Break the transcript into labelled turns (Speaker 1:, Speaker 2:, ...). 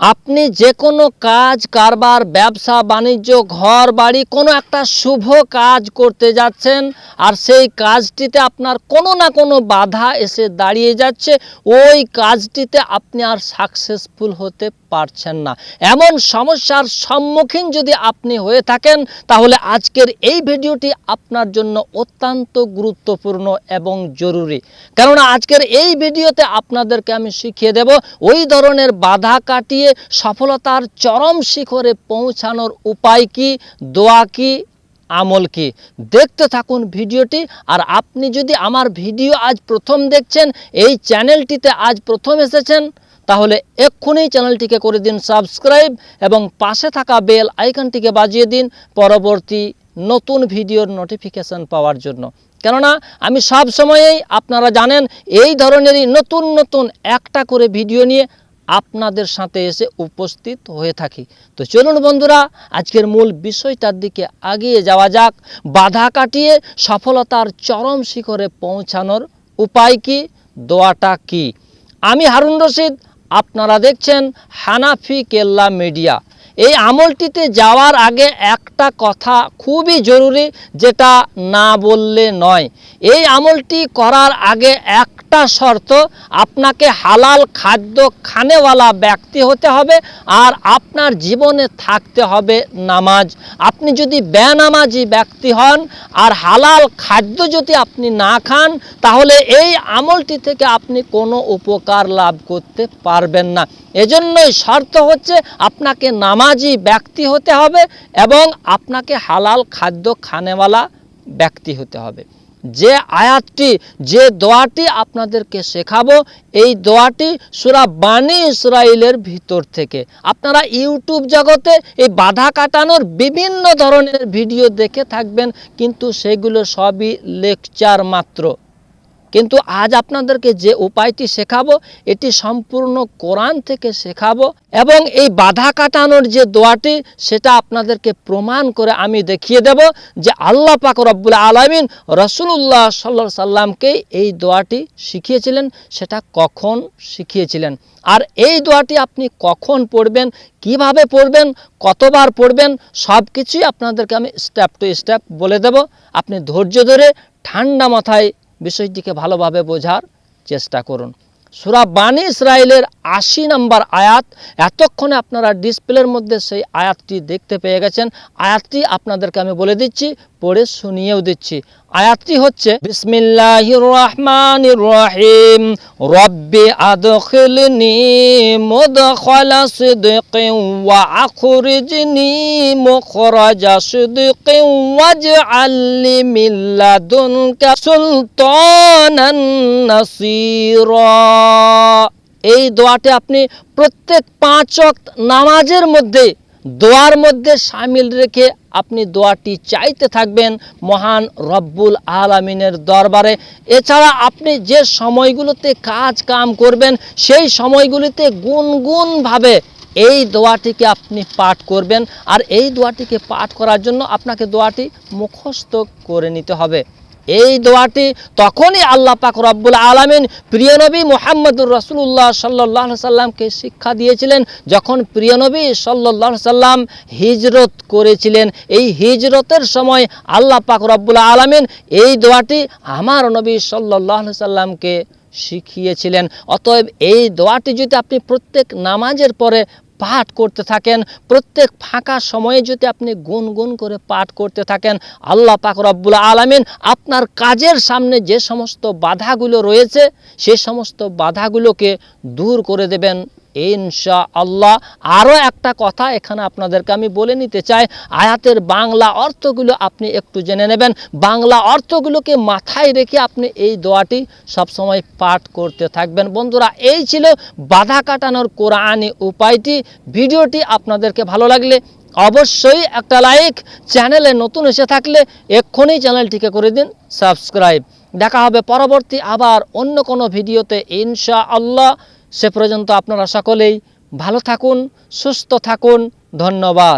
Speaker 1: আপনি যে কোনো কাজ, কারবার, ব্যবসা, বাণিজ্য, ঘর, বাড়ি, কোনো একটা শুভ কাজ করতে যাচ্ছেন আর সেই কাজটিতে আপনার কোনো না কোনো বাধা এসে দাঁড়িয়ে যাচ্ছে, ওই কাজটিতে আপনি আর সাকসেসফুল হতে পারছেন না। এমন সমস্যার সম্মুখীন যদি আপনি হয়ে থাকেন, তাহলে আজকের এই ভিডিওটি আপনার জন্য অত্যন্ত গুরুত্বপূর্ণ এবং জরুরি। কেননা আজকের এই ভিডিওতে আপনাদেরকে আমি শিখিয়ে দেব, ওই ধরনের বাধা কাটিয়ে সফলতার চরম শিখরে পৌঁছানোর উপায় কি, দোয়া কি, আমল কি? দেখতে থাকুন ভিডিওটি আর আপনি যদি আমার ভিডিও আজ প্রথম দেখছেন, এই চ্যানেলটিতে আজ প্রথম এসেছেন, তাহলে এক্ষুনি চ্যানেলটিকে করে দিন সাবস্ক্রাইব এবং পাশে থাকা বেল আইকনটিকে বাজিয়ে দিন পরবর্তী নতুন ভিডিওর নোটিফিকেশন পাওয়ার জন্য। কেননা, আমি সব সময়েই আপনারা জানেন, এই ধরনেরই নতুন নতুন একটা করে ভিডিও নিয়ে আপনাদের সাথে এসে উপস্থিত হয়ে থাকি। তো চলুন বন্ধুরা, আজকের মূল বিষয়টার দিকে আগিয়ে যাওয়া যাক। বাধা কাটিয়ে সফলতার চরম শিখরে পৌঁছানোর উপায় কি, দোয়াটা কি? আমি হারুন রশিদ, আপনারা দেখছেন হানাফি কেল্লা মিডিয়া। এই আমলটিতে যাওয়ার আগে একটা কথা খুবই জরুরি, যেটা না বললে নয়। এই আমলটি করার আগে একটা শর্ত, আপনাকে হালাল খাদ্য খানেওয়ালা ব্যক্তি হতে হবে আর আপনার জীবনে থাকতে হবে নামাজ। আপনি যদি বেনামাজি ব্যক্তি হন আর হালাল খাদ্য যদি আপনি না খান, তাহলে এই আমলটি থেকে আপনি কোনো উপকার লাভ করতে পারবেন না। এজন্যই শর্ত হচ্ছে আপনাকে নামাজি ব্যক্তি হতে হবে এবং আপনাকে হালাল খাদ্য খানেওয়ালা ব্যক্তি হতে হবে। যে আয়াতটি, যে দোয়াটি আপনাদেরকে শেখাবো, এই দোয়াটি সুরা বাণী ইসরায়েলের ভিতর থেকে। আপনারা ইউটিউব জগতে এই বাধা কাটানোর বিভিন্ন ধরনের ভিডিও দেখে থাকবেন, কিন্তু সেগুলো সবই লেকচার মাত্র। কিন্তু আজ আপনাদেরকে যে উপায়টি শেখাবো, এটি সম্পূর্ণ কোরআন থেকে শেখাবো এবং এই বাধা কাটানোর যে দোয়াটি, সেটা আপনাদেরকে প্রমাণ করে আমি দেখিয়ে দেব যে আল্লাহ পাক রব্বুল আলমিন রসুল্লাহ সাল্লা সাল্লামকেই এই দোয়াটি শিখিয়েছিলেন, সেটা কখন শিখিয়েছিলেন? আর এই দোয়াটি আপনি কখন পড়বেন, কীভাবে পড়বেন, কতবার পড়বেন সব কিছুই আপনাদেরকে আমি স্টেপ টু স্টেপ বলে দেব। আপনি ধৈর্য ধরে ঠান্ডা মাথায় বিষয়টিকে ভালোভাবে বোঝার চেষ্টা করুন। সুরা বাণী ইসরায়েলের আশি নম্বর আয়াত, এতক্ষণে আপনারা ডিসপ্লের মধ্যে সেই আয়াতটি দেখতে পেয়ে গেছেন। আয়াতটি আপনাদেরকে আমি বলে দিচ্ছি পড়ে শুনিয়েও দিচ্ছি। আয়াতটি হচ্ছে, বিসমিল্লাহির রহমানির রহিম, রব্বি আদখিলনি মুদখালা সিদকিন ওয়া আখরিজনি মুখরাজা ওয়াজআলনি মিন লাদুনকা সুলতানান নাসীরা। এই দোয়াটি আপনি প্রত্যেক পাঁচ ওয়াক্ত নামাজের মধ্যে দোয়ার মধ্যে সামিল রেখে আপনি দোয়াটি চাইতে থাকবেন মহান রব্বুল আলমিনের দরবারে। এছাড়া আপনি যে সময়গুলোতে কাজ কাম করবেন, সেই সময়গুলিতে গুনগুনভাবে এই দোয়াটিকে আপনি পাঠ করবেন। আর এই দোয়াটিকে পাঠ করার জন্য আপনাকে দোয়াটি মুখস্থ করে নিতে হবে। এই দোয়াটি তখনই আল্লাহ পাক রব্বুল আলমিন প্রিয় নবী মোহাম্মদুর রসুল্লাহ সাল্লাহ সাল্লামকে শিক্ষা দিয়েছিলেন, যখন প্রিয় নবী সাল্লাহ সাল্লাম হিজরত করেছিলেন। এই হিজরতের সময় আল্লাহ পাক রব্বুল আলমিন এই দোয়াটি আমার নবী সাল্লাহ সাল্লামকে শিখিয়েছিলেন। অতএব এই দোয়াটি যদি আপনি প্রত্যেক নামাজের পরে পাঠ করতে থাকেন। প্রত্যেক ফাঁকা সময়ে যদি আপনি গুনগুন করে পাঠ করতে থাকেন, আল্লাহ পাক রব্বুল আলমিন আপনার কাজের সামনে যে সমস্ত বাধাগুলো রয়েছে, সে সমস্ত বাধাগুলোকে দূর করে দেবেন। ইনশা আল্লাহ আরও একটা কথা এখানে আপনাদেরকে আমি বলে নিতে চাই, আয়াতের বাংলা অর্থগুলো আপনি একটু জেনে নেবেন। বাংলা অর্থগুলোকে মাথায় রেখে আপনি এই দোয়াটি সবসময় পাঠ করতে থাকবেন। বন্ধুরা, এই ছিল বাধা কাটানোর কোরআনি উপায়টি। ভিডিওটি আপনাদেরকে ভালো লাগলে অবশ্যই একটা লাইক, চ্যানেলে নতুন এসে থাকলে এক্ষুনি চ্যানেলটিকে করে দিন, সাবস্ক্রাইব। দেখা হবে পরবর্তী আবার অন্য কোনো ভিডিওতে ইনশা আল্লাহ সে পর্যন্ত আপনারা সকলেই ভালো থাকুন সুস্থ থাকুন ধন্যবাদ।